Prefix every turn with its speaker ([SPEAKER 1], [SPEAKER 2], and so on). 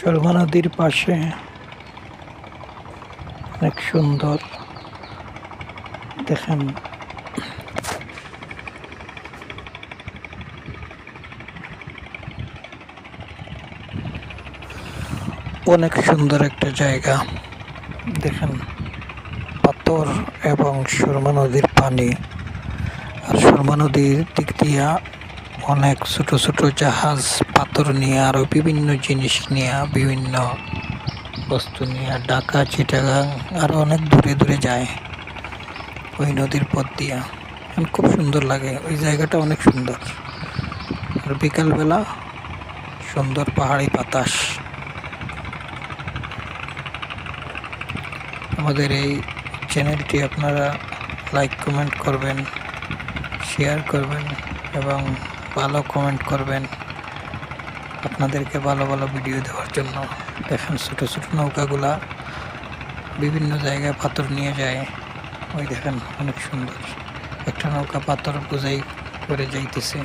[SPEAKER 1] সুরমা নদীর পাশে অনেক সুন্দর দেখেন। অনেক সুন্দর একটা জায়গা। দেখেন, পাথর এবং সুরমা নদীর পানি। আর সুরমা নদীর দিক দিয়া অনেক ছোট ছোট জাহাজ, পাথর নিয়ে আরও বিভিন্ন জিনিস নিয়ে, বিভিন্ন বস্তু নিয়ে, ঢাকা, চিটাগাং, আরও অনেক দূরে দূরে যায় ওই নদীর পথ দিয়া। খুব সুন্দর লাগে, ওই জায়গাটা অনেক সুন্দর। আর বিকালবেলা সুন্দর পাহাড়ি বাতাস। আমাদের এই চ্যানেলটি আপনারা লাইক, কমেন্ট করবেন, শেয়ার করবেন এবং ভালো কমেন্ট করবেন। আপনাদেরকে ভালো ভালো ভিডিও দেওয়ার জন্য। দেখেন ছোটো ছোটো নৌকাগুলা বিভিন্ন জায়গায় পাথর নিয়ে যায়। ওই দেখেন অনেক সুন্দর। একটা নৌকা পাথর বোঝাই করে যাইতেছে।